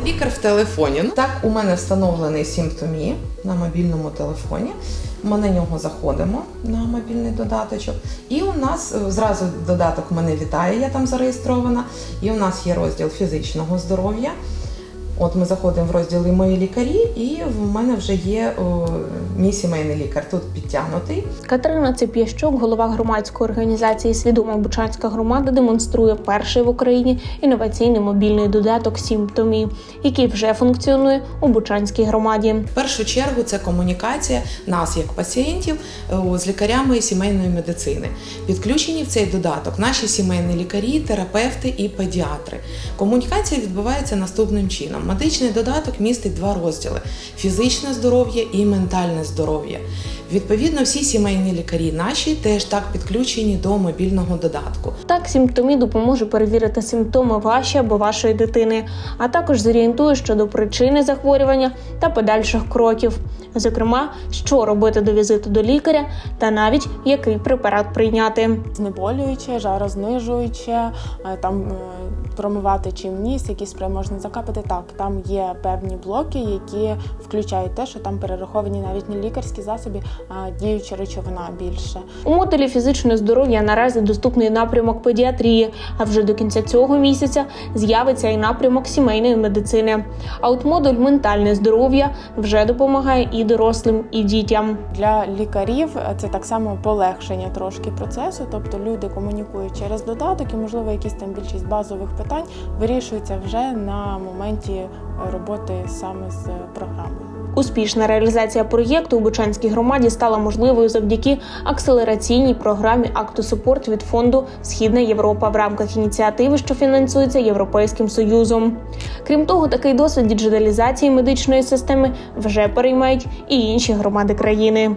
Лікар в телефоні. Ну, Так, у мене встановлений симптомі на мобільному телефоні. Ми на нього заходимо на мобільний додаточок. І у нас е, зразу додаток мене вітає, я там зареєстрована. І у нас є розділ фізичного здоров'я. От ми заходимо в розділ «І мої лікарі, і в мене вже є о, мій сімейний лікар тут підтягнутий. Катерина Цеп'ящук, голова громадської організації Свідома Бучанська громада, демонструє перший в Україні інноваційний мобільний додаток Сімптомі, який вже функціонує у Бучанській громаді. В першу чергу це комунікація нас як пацієнтів з лікарями сімейної медицини. Підключені в цей додаток наші сімейні лікарі, терапевти і педіатри. Комунікація відбувається наступним чином. Медичний додаток містить два розділи: фізичне здоров'я і ментальне здоров'я. Відповідно, всі сімейні лікарі наші теж так підключені до мобільного додатку. Так, симптомі допоможе перевірити симптоми ваші або вашої дитини, а також зорієнтує щодо причини захворювання та подальших кроків, зокрема, що робити до візиту до лікаря, та навіть який препарат прийняти. знеболююче, жарознижуюче, е, там е, промивати чим ніс, які спрей можна закапати. Так, там є певні блоки, які включають те, що там перераховані навіть не лікарські засоби, діюча речовина більше. У модулі фізичне здоров'я наразі доступний напрямок педіатрії, а вже до кінця цього місяця з'явиться і напрямок сімейної медицини. А от модуль ментальне здоров'я вже допомагає і дорослим, і дітям. Для лікарів це так само полегшення трошки процесу, тобто люди комунікують через додаток, і можливо якісь там більшість базових питань вирішуються вже на моменті роботи саме з програмою. Успішна реалізація проєкту у Бучанській громаді стала можливою завдяки акселераційній програмі «Актусупорт» від фонду Східна Європа в рамках ініціативи, що фінансується Європейським Союзом. Крім того, такий досвід діджиталізації медичної системи вже переймають і інші громади країни.